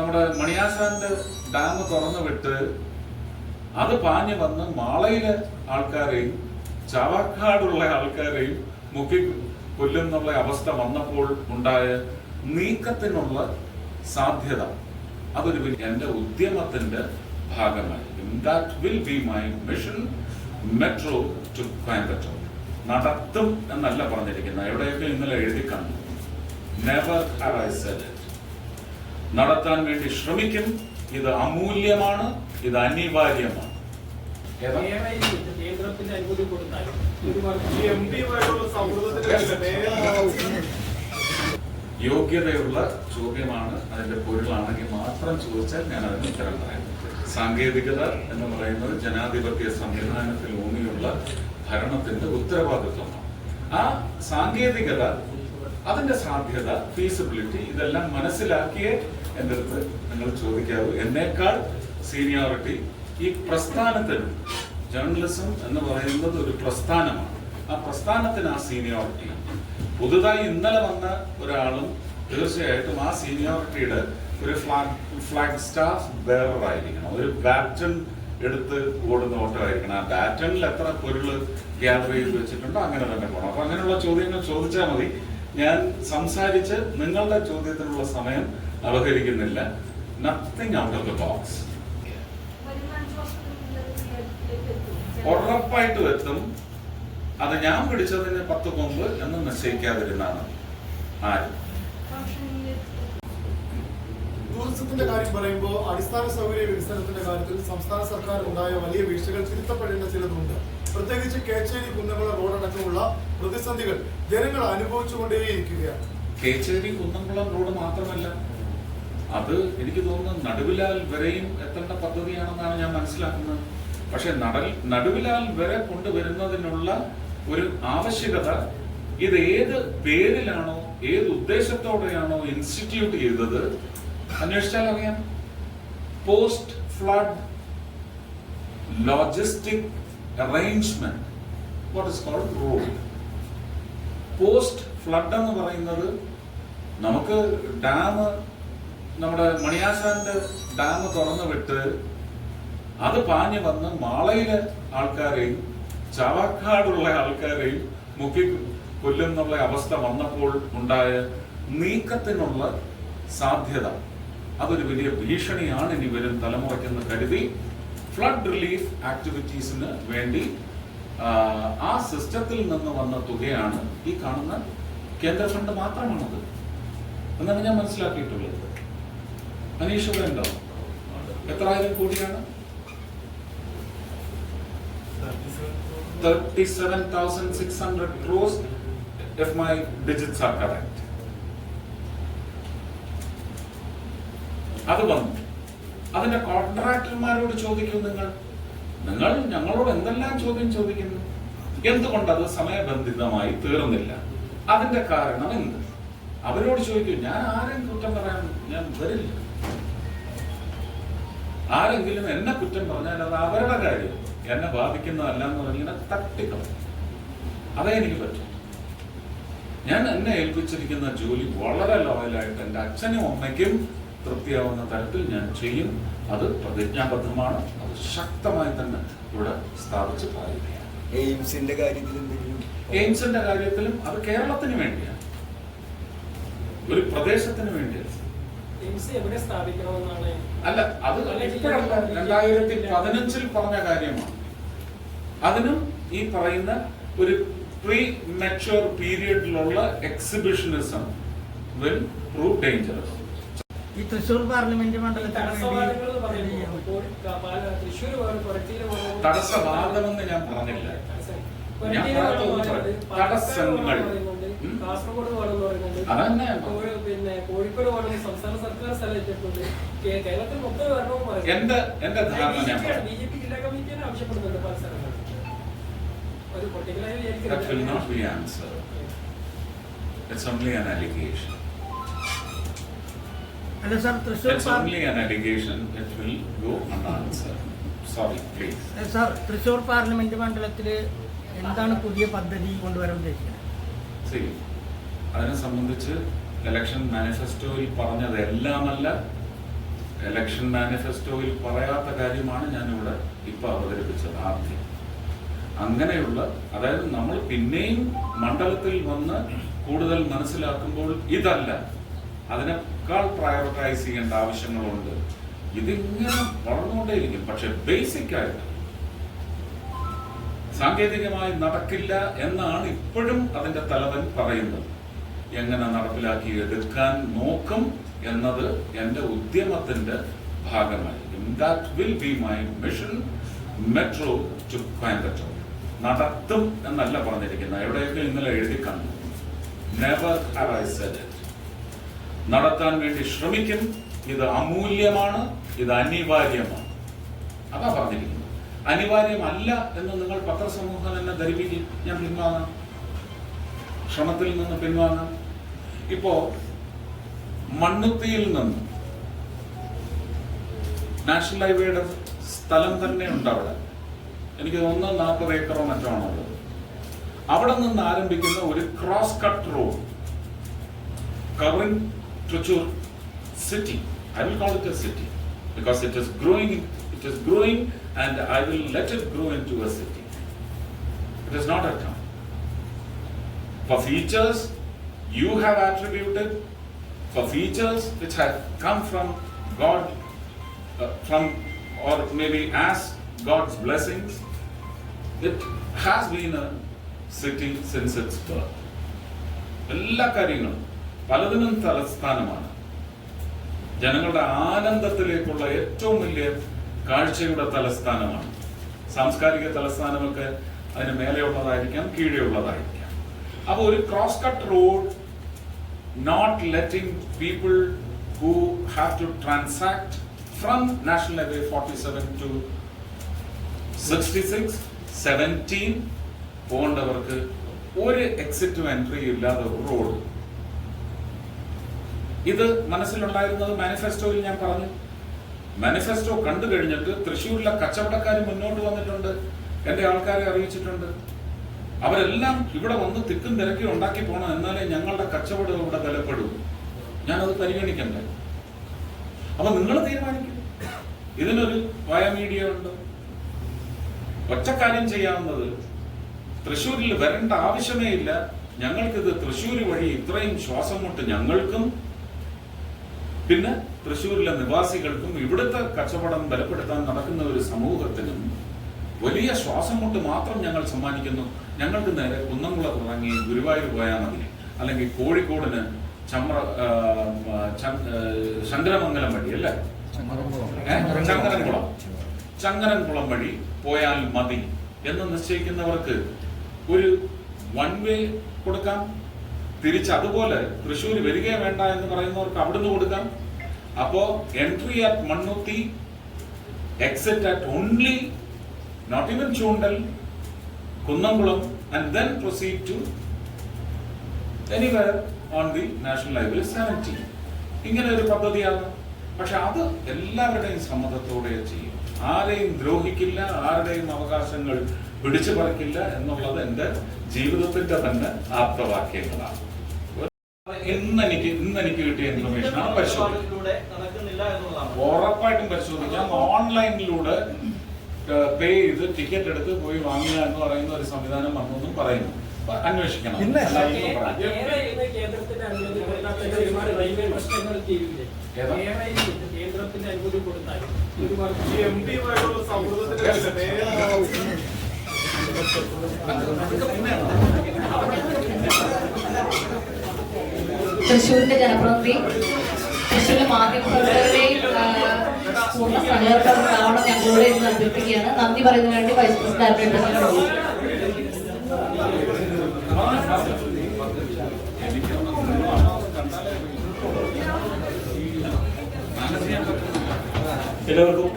നമ്മുടെ മണിയാസാന്റെ ഡാം തുറന്നു വിട്ട് അത് പാഞ്ഞു വന്ന് മാളയിലെ ആൾക്കാരെയും ചാവക്കാടുള്ള ആൾക്കാരെയും മുക്കി കൊല്ലുന്നുള്ള അവസ്ഥ വന്നപ്പോൾ ഉണ്ടായ നീക്കത്തിനുള്ള സാധ്യത അതൊരു എന്റെ ഉദ്യമത്തിന്റെ ഭാഗമായി. That will be my mission metro to Coimbatore നടത്തും എന്നല്ല പറഞ്ഞിരിക്കുന്നത്. എവിടെയൊക്കെ ഇന്നലെ എഴുതി കണ്ടു നെവർ ഹാവ് ഐ നടത്താൻ വേണ്ടി ശ്രമിക്കും. ഇത് അമൂല്യമാണ് ഇത് അനിവാര്യമാണ്. യോഗ്യതയുള്ള ചോദ്യമാണ് അതിന്റെ പൊരുളാണെങ്കിൽ മാത്രം ചോദിച്ചാൽ ഞാൻ അതിന് ഉത്തരം പറയാം. സാങ്കേതികത എന്ന് പറയുന്നത് ജനാധിപത്യ സംവിധാനത്തിൽ ഊന്നിയുള്ള ഭരണത്തിന്റെ ഉത്തരവാദിത്വമാണ്. ആ സാങ്കേതികത അതിന്റെ സാധ്യത ഫീസിബിലിറ്റി ഇതെല്ലാം മനസ്സിലാക്കിയേ എന്റെ അടുത്ത് നിങ്ങൾ ചോദിക്കാവൂ. എന്നേക്കാൾ സീനിയോറിറ്റി ഈ പ്രസ്ഥാനത്തിന് ജേർണലിസം എന്ന് പറയുന്നത് ഒരു പ്രസ്ഥാനമാണ്. ആ പ്രസ്ഥാനത്തിന് ആ സീനിയോറിറ്റി പുതുതായി ഇന്നലെ വന്ന ഒരാളും തീർച്ചയായിട്ടും ആ സീനിയോറിറ്റിയുടെ ഒരു ഫ്ലാഗ് ഫ്ലാഗ് സ്റ്റാഫ് ബെയറർ ആയിരിക്കണം. ഒരു ബാറ്റൺ എടുത്ത് ഓടുന്ന ഓട്ടമായിരിക്കണം. ആ ബാറ്റണിൽ എത്ര പൊരുൾ ഗ്യാദർ ചെയ്ത് വെച്ചിട്ടുണ്ടോ അങ്ങനെ തന്നെ പോകണം അപ്പൊ അങ്ങനെയുള്ള ചോദ്യങ്ങൾ ചോദിച്ചാൽ മതി. ഞാൻ സംസാരിച്ച് നിങ്ങളുടെ ചോദ്യത്തിനുള്ള സമയം അവഹരിക്കുന്നില്ല nothing out of the box ഉറപ്പായിട്ടും എത്തും. അത് ഞാൻ പിടിച്ചതിന് പത്ത് കൊമ്പ് എന്ന് നിശ്ചയിക്കാതിരുന്നാണ്. ആര്? ടൂറിസത്തിന്റെ കാര്യം പറയുമ്പോൾ അടിസ്ഥാന സൗകര്യ വികസനത്തിന്റെ കാര്യത്തിൽ സംസ്ഥാന സർക്കാർ ഉണ്ടായ വലിയ വീഴ്ചകൾ തിരുത്തപ്പെടേണ്ട ചിലതുണ്ട്. പ്രത്യേകിച്ച് കേച്ചേരി കുന്നംകുളം റോഡടക്കമുള്ള പ്രതിസന്ധികൾ ജനങ്ങൾ അനുഭവിച്ചുകൊണ്ടേയിരിക്കുകയാണ്. കേച്ചേരി കുന്നംകുളം റോഡ് മാത്രമല്ല അത് എനിക്ക് തോന്നുന്നു നടുവിലാൽ വരെയും എത്തേണ്ട പദ്ധതിയാണെന്നാണ് ഞാൻ മനസ്സിലാക്കുന്നത്. പക്ഷെ നടൽ നടുവിലാൽ വരെ കൊണ്ടുവരുന്നതിനുള്ള ഒരു ആവശ്യകത ഇത് ഏത് പേരിലാണോ ഏത് ഉദ്ദേശത്തോടെയാണോ ഇൻസ്റ്റിറ്റ്യൂട്ട് ചെയ്തത്? അന്വേഷിച്ചാൽ അറിയാം. Post flood logistic arrangement what is called road post flood എന്ന് പറയുന്നത് നമുക്ക് ഡാം നമ്മുടെ മണിയാശാന്റെ ഡാം തുറന്നു വിട്ട് അത് പാഞ്ഞു വന്ന് മാളയിലെ ആൾക്കാരെയും ചാവക്കാടുള്ള ആൾക്കാരെയും മുക്കി കൊല്ലുന്നുള്ള അവസ്ഥ വന്നപ്പോൾ ഉണ്ടായ നീക്കത്തിനുള്ള സാധ്യത. അതൊരു വലിയ ഭീഷണിയാണ് ഇനി വരും തലമുറയ്ക്കെന്ന് കരുതി ഫ്ലഡ് റിലീഫ് ആക്ടിവിറ്റീസിന് വേണ്ടി ആ, സിസ്റ്റത്തിൽ നിന്ന് വന്ന തുകയാണ് ഈ കാണുന്ന കേന്ദ്ര ഫണ്ട് മാത്രമാണത്. എന്നാണ് ഞാൻ മനസ്സിലാക്കിയിട്ടുള്ളത്. അനീഷ് ഉണ്ടോ? എത്രായിരം കോടിയാണ്? Thirty seven thousand six hundred crores if my digits are correct അത് വന്നു. അതിന്റെ കോൺട്രാക്ടർമാരോട് ചോദിക്കും നിങ്ങൾ. നിങ്ങൾ ഞങ്ങളോട് എന്തെല്ലാം ചോദ്യം ചോദിക്കുന്നു? എന്തുകൊണ്ട് അത് സമയബന്ധിതമായി തീർന്നില്ല? അതിന്റെ കാരണം എന്ത്? അവരോട് ചോദിക്കും ഞാൻ ആരെയും കുറ്റം പറയാൻ ഞാൻ വരില്ല. ആരെങ്കിലും എന്നെ കുറ്റം പറഞ്ഞാൽ അത് അവരുടെ കാര്യം. എന്നെ ബാധിക്കുന്നതല്ല എന്ന് പറഞ്ഞാൽ തട്ടിക്കളും അതേ എനിക്ക് പറ്റും. ഞാൻ എന്നെ ഏൽപ്പിച്ചിരിക്കുന്ന ജോലി വളരെ ലോയലായിട്ട് എന്റെ അച്ഛനും അമ്മയ്ക്കും തൃപ്തിയാവുന്ന തരത്തിൽ ഞാൻ ചെയ്യും. അത് പ്രതിജ്ഞാബദ്ധമാണ്. അത് ശക്തമായി തന്നെ ഇവിടെ സ്ഥാപിച്ച് പറയുകയാണ്. എയിംസിന്റെ കാര്യത്തിൽ എന്തെങ്കിലും? എയിംസിന്റെ കാര്യത്തിലും അത് കേരളത്തിന് വേണ്ടിയാണ്. ഒരു പ്രദേശത്തിന് വേണ്ടിയാണ്. അല്ല അത് ഇപ്പോഴല്ല. രണ്ടായിരത്തി പതിനഞ്ചിൽ പറഞ്ഞ കാര്യമാണ്. അതിനും ഈ പറയുന്ന ഒരു പ്രീ മെച്ചുവർ പീരിയഡിലുള്ള എക്സിബിഷനിസം വിൽ പ്രൂവ് ഡേഞ്ചറസ് ഈ തൃശ്ശൂർ പാർലമെന്റ് മണ്ഡലത്തിൽ തടസ്സവാദമെന്ന് ഞാൻ പറഞ്ഞില്ല. തടസ്സങ്ങൾ. കാസർഗോഡ് വേണമെന്ന് പറയുന്നുണ്ട് പിന്നെ കോഴിക്കോട് വേണമെന്ന് സംസ്ഥാന സർക്കാർ സ്ഥലം ഏറ്റെടുത്തുണ്ട് കേ- കേരളത്തിൽ മൊത്തം വരണമെന്ന് പറയുന്നു എന്റെ എന്റെ ഞാൻ ബി ജെ പി ജില്ലാ കമ്മിറ്റി തന്നെ ആവശ്യപ്പെടുന്നുണ്ട് പല സ്ഥലങ്ങളിൽ ഒരു പൊട്ടിക്കലായി That will not be answered. It's only an allegation. അല്ല സാർ തൃശ്ശൂർ പാർലമെന്റ് മണ്ഡലത്തിൽ എന്താണ് പുതിയ പദ്ധതി കൊണ്ടുവരാൻ ഉദ്ദേശിക്കുന്നത്? അതിനെ സംബന്ധിച്ച് ഇലക്ഷൻ മാനിഫെസ്റ്റോയിൽ പറഞ്ഞതെല്ലാമല്ല. ഇലക്ഷൻ മാനിഫെസ്റ്റോയിൽ പറയാത്ത കാര്യമാണ് ഞാനിവിടെ ഇപ്പൊ അവതരിപ്പിച്ചത് ആദ്യം. അങ്ങനെയുള്ള അതായത് നമ്മൾ പിന്നെയും മണ്ഡലത്തിൽ വന്ന് കൂടുതൽ മനസ്സിലാക്കുമ്പോൾ ഇതല്ല. അതിനേക്കാൾ പ്രയോറിറ്റൈസ് ചെയ്യേണ്ട ആവശ്യങ്ങളുണ്ട്. ഇതിങ്ങനെ വളർന്നുകൊണ്ടേയിരിക്കും. പക്ഷെ ബേസിക് ആയിട്ട് സാങ്കേതികമായി നടക്കില്ല എന്നാണ് ഇപ്പോഴും അതിന്റെ തലവൻ പറയുന്നത്. എങ്ങനെ നടപ്പിലാക്കി എടുക്കാൻ നോക്കും എന്നത് എന്റെ ഉദ്യമത്തിന്റെ ഭാഗമായി that will be my mission metro to Coimbatore നടത്തും എന്നല്ല പറഞ്ഞിരിക്കുന്നത്. എവിടെയൊക്കെ ഇന്നലെ എഴുതി കണ്ടു നെവർ ഹാവ് ഐ സെഡ് നടത്താൻ വേണ്ടി ശ്രമിക്കും. ഇത് അമൂല്യമാണ് ഇത് അനിവാര്യമാണ്. അതാ പറഞ്ഞിരിക്കുന്നത്. അനിവാര്യമല്ല എന്ന് നിങ്ങൾ പത്രസമൂഹം എന്നെ ധരിപ്പിക്കും. ഞാൻ പിൻവാങ്ങാം. ശ്രമത്തിൽ നിന്ന് പിൻവാങ്ങാം. ഇപ്പോ മണ്ണുത്തിയിൽ നിന്ന് നാഷണൽ ഹൈവേയുടെ സ്ഥലം തന്നെ ഉണ്ട് അവിടെ. എനിക്ക് തോന്നുന്നു നാൽപ്പത് ഏക്കറോ മറ്റോ ആണുള്ളത് അവിടെ നിന്ന് ആരംഭിക്കുന്ന ഒരു cross cut road. covering Trachur city. I will call it a city because it is growing. It is growing, and I will let it grow into a city. It is not a town. For features you have attributed, for features which have come from God, uh, from or maybe as God's blessings, it has been a city since its birth. എല്ലാ കാര്യങ്ങളും പലതിനും തലസ്ഥാനമാണ്. ജനങ്ങളുടെ ആനന്ദത്തിലേക്കുള്ള ഏറ്റവും വലിയ കാഴ്ചയുടെ തലസ്ഥാനമാണ്. സാംസ്കാരിക തലസ്ഥാനമൊക്കെ അതിന് മേലെയുള്ളതായിരിക്കാം കീഴെയുള്ളതായിരിക്കാം. അപ്പോൾ ഒരു cross cut road not letting people who have to transact from national highway forty seven to sixty six seventeen പോകേണ്ടവർക്ക് ഒരു എക്സിറ്റും എൻട്രി ഇല്ലാതെ റോഡ് ഇത് മനസ്സിലുണ്ടായിരുന്നത് മാനിഫെസ്റ്റോയിൽ ഞാൻ പറഞ്ഞു. മാനിഫെസ്റ്റോ കണ്ടു കഴിഞ്ഞിട്ട് തൃശ്ശൂരിലെ കച്ചവടക്കാർ മുന്നോട്ട് വന്നിട്ടുണ്ട്. എന്റെ ആൾക്കാരെ അറിയിച്ചിട്ടുണ്ട്. അവരെല്ലാം ഇവിടെ വന്ന് തിക്കും തിരക്കി ഉണ്ടാക്കി പോകണം എന്നാലേ ഞങ്ങളുടെ കച്ചവടം ഇവിടെ ബലപ്പെടൂ. ഞാനത് പരിഗണിക്കണ്ടേ. അപ്പൊ നിങ്ങൾ തീരുമാനിക്കും. ഇതിനൊരു വയ മീഡിയ ഉണ്ട്. ഒറ്റക്കാര്യം ചെയ്യാവുന്നത് തൃശ്ശൂരിൽ വരേണ്ട ആവശ്യമേ ഇല്ല. ഞങ്ങൾക്കിത് തൃശ്ശൂർ വഴി ഇത്രയും ശ്വാസം മുട്ട് ഞങ്ങൾക്കും പിന്നെ തൃശ്ശൂരിലെ നിവാസികൾക്കും ഇവിടുത്തെ കച്ചവടം ബലപ്പെടുത്താൻ നടക്കുന്ന ഒരു സമൂഹത്തിനും വലിയ ശ്വാസം കൊണ്ട് മാത്രം ഞങ്ങൾ സമ്മാനിക്കുന്നു. ഞങ്ങൾക്ക് നേരെ കുന്നംകുളം ഇറങ്ങി ഗുരുവായൂർ പോയാൽ മതി. അല്ലെങ്കിൽ കോഴിക്കോടിന് ചമ്ര ശങ്കരമംഗലം വഴി അല്ലേ? ഏ? ചങ്ങരൻകുളം. ചങ്ങരൻകുളം വഴി പോയാൽ മതി എന്ന് നിശ്ചയിക്കുന്നവർക്ക് ഒരു വൺ വേ കൊടുക്കാം. തിരിച്ച് അതുപോലെ തൃശ്ശൂർ വരികയെ വേണ്ട എന്ന് പറയുന്നവർക്ക് അവിടുന്ന് കൊടുക്കാം. അപ്പോ entry at Mannuthy exit at only not even Chundal Kunnamkulam and then proceed to anywhere on the national highway seventy ഇങ്ങനെ ഒരു പദ്ധതിയാണ്. പക്ഷെ അത് എല്ലാവരുടെയും സമ്മതത്തോടെ ചെയ്യും. ആരെയും ദ്രോഹിക്കില്ല ആരുടെയും അവകാശങ്ങൾ പിടിച്ചു പറിക്കില്ല എന്നുള്ളത് എന്റെ ജീവിതത്തിന്റെ തന്നെ ആപ്തവാക്യങ്ങളാണ്. ഇന്ന് എനിക്ക് ഇന്ന് എനിക്ക് കിട്ടിയ ഇൻഫർമേഷൻ ആണ് പരിശോധിക്കുന്നത്. ഉറപ്പായിട്ടും പരിശോധിക്കാം. ഓൺലൈനിലൂടെ പേ ചെയ്ത് ടിക്കറ്റ് എടുത്ത് പോയി വാങ്ങുക എന്ന് പറയുന്ന ഒരു സംവിധാനം വന്നെന്നും പറയുന്നു. അന്വേഷിക്കണം. ഇന്ന് തൃശ്ശൂരിന്റെ ജനപ്രതിനിധി തൃശ്ശൂരിലെ മാധ്യമപ്രവർത്തകരുടെയും സഹകരണം ഉണ്ടാവണം ഞങ്ങളോട് ഇന്ന് അഭ്യർത്ഥിക്കുകയാണ്. നന്ദി പറയുന്നതിന് വേണ്ടി വൈസ് പ്രസിഡന്റ് എല്ലാവർക്കും